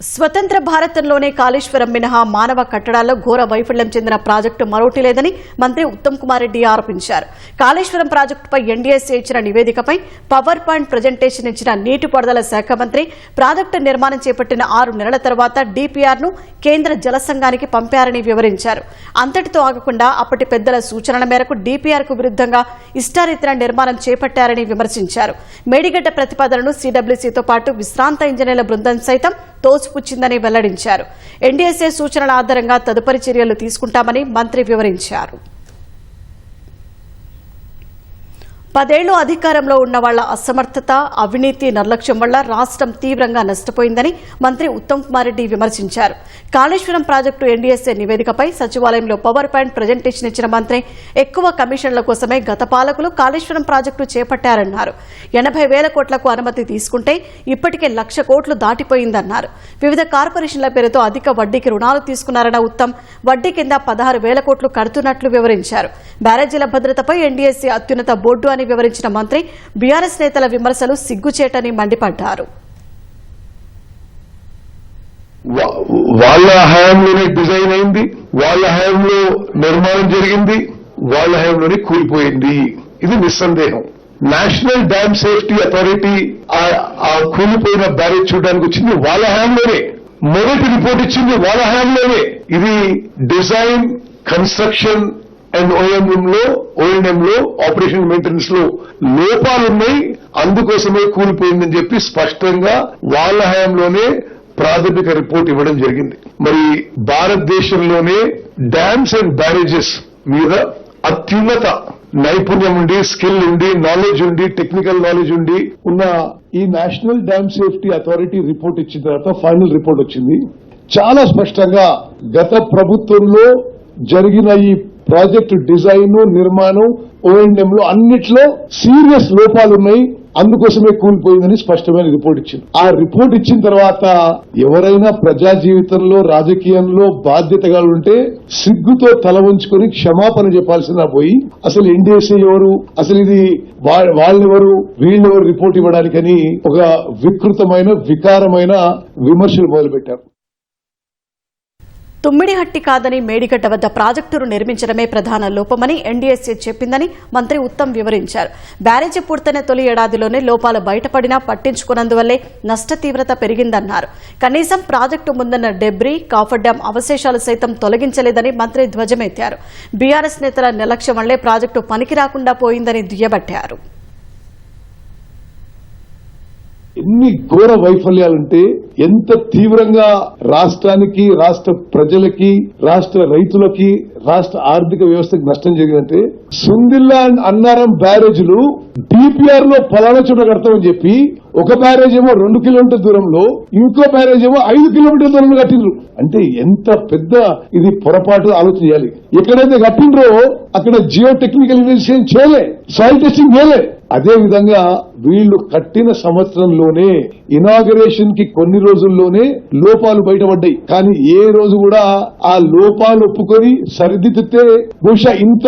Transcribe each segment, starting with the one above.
స్వతంత్ర భారతంలోనే కాళేశ్వరం మినహా మానవ కట్టడాల్లో ఘోర వైఫల్యం చెందిన ప్రాజెక్టు మరోటి లేదని మంత్రి ఉత్తమ్ కుమార్ రెడ్డి ఆరోపించారు. కాళేశ్వరం ప్రాజెక్టుపై ఎన్డీఎస్ఏ ఇచ్చిన నివేదికపై పవర్ పాయింట్ ప్రజెంటేషన్ ఇచ్చిన నీటిపారుదల శాఖ మంత్రి ప్రాజెక్టు నిర్మాణం చేపట్టిన ఆరు నెలల తర్వాత డీపీఆర్ను కేంద్ర జల సంఘానికి పంపారని వివరించారు. అంతటితో ఆగకుండా అప్పటి పెద్దల సూచనల మేరకు డీపీఆర్కు విరుద్ధంగా ఇష్టారీతిన నిర్మాణం చేపట్టారని విమర్శించారు. మేడిగడ్డ ప్రతిపాదనను సీడబ్ల్యూసీతో పాటు విశ్రాంత ఇంజనీర్ల బృందం సైతం తోసిపుచ్చిందని వెల్లడించారు. ఎన్డీఎస్ఏ సూచనల ఆధారంగా తదుపరి చర్యలు తీసుకుంటామని మంత్రి వివరించారు. పదేళ్ళు అధికారంలో ఉన్న వాళ్ళ అసమర్థత అవినీతి నిర్లక్ష్యం వల్ల రాష్ట్రం తీవ్రంగా నష్టపోయిందని మంత్రి ఉత్తమ్ కుమార్ రెడ్డి విమర్శించారు. కాళేశ్వరం ప్రాజెక్టు ఎన్డీఎస్ఏ నివేదికపై సచివాలయంలో పవర్ పాయింట్ ప్రజెంటేషన్ ఇచ్చిన మంత్రి ఎక్కువ కమిషన్ల కోసమే గత పాలకులు కాళేశ్వరం ప్రాజెక్టు చేపట్టారన్నారు. ఎనభై వేల కోట్లకు అనుమతి తీసుకుంటే ఇప్పటికే లక్ష కోట్లు దాటిపోయిందన్నారు. వివిధ కార్పొరేషన్ల పేరుతో అధిక వడ్డీకి రుణాలు తీసుకున్నారన్న ఉత్తమ్ వడ్డీ కింద పదహారు వేల కోట్లు కడుతున్నట్లు వివరించారు. బ్యారేజీల భద్రతపై ఎన్డీఎస్సీ అత్యున్నత బోర్డు అని వివరించిన మంత్రి బీఆర్ఎస్ నేతల విమర్శలు సిగ్గుచేటని మండిపడ్డారు. వాళ్ళ హయాంలోనే డిజైన్ అయింది వాళ్ళ హయాంలో నిర్మాణం జరిగింది వాళ్ళ హయాంలోనే కూలిపోయింది. ఇది నిస్సందేహం. నేషనల్ డ్యామ్ సేఫ్టీ అథారిటీ ఆ- ఆ కూలిపోయిన బ్యారేజ్ చూడడానికి వచ్చింది వాళ్ళ హయాంలోనే. మొదటి రిపోర్ట్ ఇచ్చింది వాళ్ళ హయాంలోనే. ఇది డిజైన్ కన్స్ట్రక్షన్ అండ్ ఓఎంఎం లో ఓఎన్ఎం లో ఆపరేషన్ మెయింటెనెన్స్లో లోపాలున్నాయి అందుకోసమే కూలిపోయిందని చెప్పి స్పష్టంగా వాళ్ళ హయాంలోనే ప్రాథమిక రిపోర్ట్ ఇవ్వడం జరిగింది. మరి భారతదేశంలోనే డ్యామ్స్ అండ్ బ్యారేజెస్ మీద అత్యున్నత నైపుణ్యం ఉండి స్కిల్ ఉండి నాలెడ్జ్ ఉండి టెక్నికల్ నాలెడ్జ్ ఉండి ఉన్న ఈ national dam safety authority report ఇచ్చిన తర్వాత ఫైనల్ రిపోర్ట్ వచ్చింది. చాలా స్పష్టంగా గత ప్రభుత్వంలో జరిగిన ఈ ప్రాజెక్టు డిజైన్ నిర్మాణం ఓఎండ్ఎం లో అన్నిట్లో సీరియస్ లోపాలున్నాయి. అందుకోసమే కూలిపోయిందని స్పష్టమైన రిపోర్ట్ ఇచ్చింది. ఆ రిపోర్ట్ ఇచ్చిన తర్వాత ఎవరైనా ప్రజా జీవితంలో రాజకీయంలో బాధ్యతగా ఉంటే సిగ్గుతో తల ఉంచుకొని క్షమాపణ చెప్పాల్సిన పోయి అసలు ఎన్డీఎస్ఏ ఎవరు అసలు ఇది వా- వాళ్ళెవరు వీళ్ళెవరు రిపోర్ట్ ఇవ్వడానికని ఒక వికృతమైన వికారమైన విమర్శలు మొదలుపెట్టారు. తుమ్మిడిహట్టి కాదని మేడిగడ్డ వద్ద ప్రాజెక్టును నిర్మించడమే ప్రధాన లోపమని ఎన్డీఎస్సీ చెప్పిందని మంత్రి ఉత్తమ్ వివరించారు. బ్యారేజీ పూర్తయిన తొలి ఏడాదిలోనే లోపాలు బయటపడినా పట్టించుకున్నందువల్లే నష్ట తీవ్రత పెరిగిందన్నారు. కనీసం ప్రాజెక్టు ముందున్న డెబ్రీ కాఫర్ డ్యాం అవశేషాలు సైతం తొలగించలేదని మంత్రి ధ్వజమెత్తారు. బీఆర్ఎస్ నేతల నిర్లక్ష్యం వల్లే ప్రాజెక్టు పనికి రాకుండా పోయిందని దుయ్యబట్టారు. ఎన్ని ఘోర వైఫల్యాలంటే ఎంత తీవ్రంగా రాష్ట్రానికి రాష్ట్ర ప్రజలకి రాష్ట్ర రైతులకి రాష్ట్ర ఆర్థిక వ్యవస్థకి నష్టం జరిగిందంటే సుందిల్లా అండ్ అన్నారం బ్యారేజ్లు డిపిఆర్లో పలానా చోట కడతామని చెప్పి ఒక బ్యారేజ్ ఏమో రెండు కిలోమీటర్ దూరంలో ఇంకో బ్యారేజ్ ఏమో ఐదు కిలోమీటర్ దూరంలో కట్టిండ్రు. అంటే ఎంత పెద్ద ఇది పొరపాటు ఆలోచన చేయాలి. ఎక్కడైతే కట్టిండ్రో అక్కడ జియో టెక్నికల్ ఇన్వెస్టిగేషన్ చేయలే సాయిల్ టెస్టింగ్ చేయలే. అదేవిధంగా వీళ్ళు వీళ్ళు కట్టిన సంవత్సరంలోనే ఇనాగరేషన్కి కొన్ని రోజుల్లోనే లోపాలు బయటపడ్డాయి. కానీ ఏ రోజు కూడా ఆ లోపాలు ఒప్పుకొని సరిదిద్దితే బహుశా ఇంత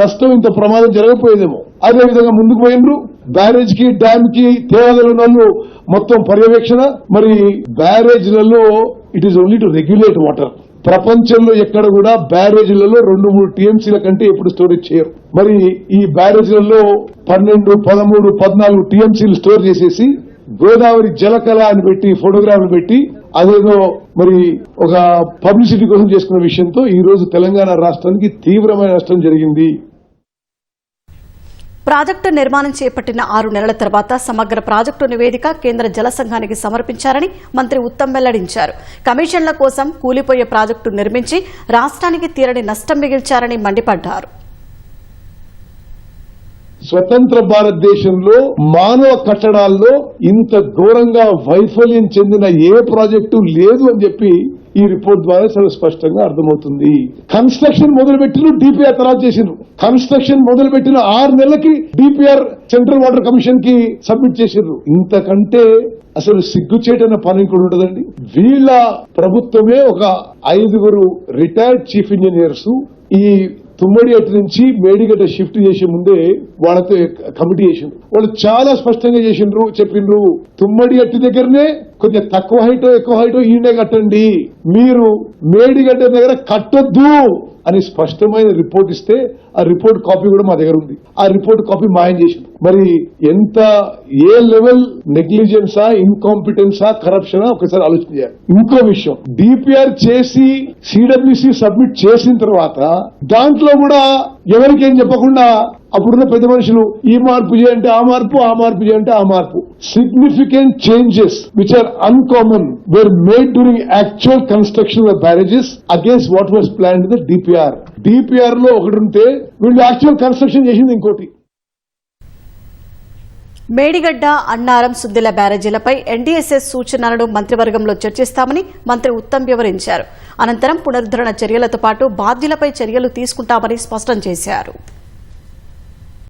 నష్టం ఇంత ప్రమాదం జరగకపోయేదేమో. అదే విధంగా ముందుకు పోయినరు. బ్యారేజ్కి డ్యామ్కి తేవాదలు మొత్తం పర్యవేక్షణ. మరి బ్యారేజ్లలో it is only to regulate water ప్రపంచంలో ఎక్కడ కూడా బ్యారేజీలలో రెండు మూడు టీఎంసీల కంటే ఎప్పుడు స్టోరేజ్ చేయరు. మరి ఈ బ్యారేజీలలో పన్నెండు పదమూడు పద్నాలుగు టీఎంసీలు స్టోర్ చేసేసి గోదావరి జలకళ అని పెట్టి ఫోటోగ్రాఫ్లు పెట్టి అదేదో మరి ఒక పబ్లిసిటీ కోసం చేసుకున్న విషయంతో ఈ రోజు తెలంగాణ రాష్ట్రానికి తీవ్రమైన నష్టం జరిగింది. ప్రాజెక్టు నిర్మాణం చేపట్టిన ఆరు నెలల తర్వాత సమగ్ర ప్రాజెక్టు నివేదిక కేంద్ర జల సంఘానికి సమర్పించారని మంత్రి ఉత్తమ్ వెల్లడించారు. కమిషన్ల కోసం కూలిపోయే ప్రాజెక్టు నిర్మించి రాష్ట్రానికి తీరని నష్టం మిగిల్చారని మండిపడ్డారు. స్వతంత్ర భారతదేశంలో మానవ కట్టడాల్లో ఇంత ఘోరంగా వైఫల్యం చెందిన ఏ ప్రాజెక్టు లేదు అని చెప్పి ఈ రిపోర్ట్ ద్వారా చాలా స్పష్టంగా అర్థమవుతుంది. కన్స్ట్రక్షన్ మొదలుపెట్టిన డిపిఆర్ తర్వాత చేసిండ్రు. కన్స్ట్రక్షన్ మొదలుపెట్టిన ఆరు నెలలకి డిపిఆర్ సెంట్రల్ వాటర్ కమిషన్కి సబ్మిట్ చేసిండ్రు. ఇంతకంటే అసలు సిగ్గుచేటన్న పని కూడా ఉంటుందండి. వీళ్ళ ప్రభుత్వమే ఒక ఐదుగురు రిటైర్డ్ చీఫ్ ఇంజనీర్స్ ఈ తుమ్మడి అటు నుంచి మేడిగడ్డ షిఫ్ట్ చేసే ముందే వాళ్ళతో కమిటీ చేసిండ్రు. వాళ్ళు చాలా స్పష్టంగా చేసిండ్రు చెప్పిండ్రు తుమ్మడి అట్టి దగ్గరనే కొద్దిగా తక్కువ హైట్ ఎక్కువ హైట్ ఈయనే కట్టండి. మీరు మేడిగడ్డ దగ్గర కట్టొద్దు అని స్పష్టమైన రిపోర్ట్ ఇస్తే ఆ రిపోర్ట్ కాపీ కూడా మా దగ్గర ఉంది. ఆ రిపోర్ట్ కాపీ మాయం చేసింది మరి ఎంత ఏ లెవెల్ నెగ్లిజెన్సా ఇన్కాంపిటెన్సా కరప్షనా ఒకసారి ఆలోచన చేయాలి. ఇంకో విషయం డిపిఆర్ చేసి సిడబ్ల్యూసి సబ్మిట్ చేసిన తర్వాత దాంట్లో కూడా ఎవరికేం చెప్పకుండా అప్పుడున్న పెద్ద మనుషులు ఈ మార్పు చేయంటే ఆ మార్పు ఆ మార్పు చేయంటే ఆ మార్పు. Significant changes which are uncommon were made during actual construction of barrages against what was plan the DPR డిపిఆర్లో ఒకటి ఉంటే వీళ్ళు యాక్చువల్ కన్స్ట్రక్షన్ చేసింది ఇంకోటి. మేడిగడ్డ అన్నారం సుద్దిల బ్యారేజీలపై ఎన్డీఎస్ఎస్ సూచనలను మంత్రివర్గంలో చర్చిస్తామని మంత్రి ఉత్తమ్ వివరించారు. అనంతరం పునరుద్ధరణ చర్యలతో పాటు బాధ్యులపై చర్యలు తీసుకుంటామని స్పష్టం చేశారు.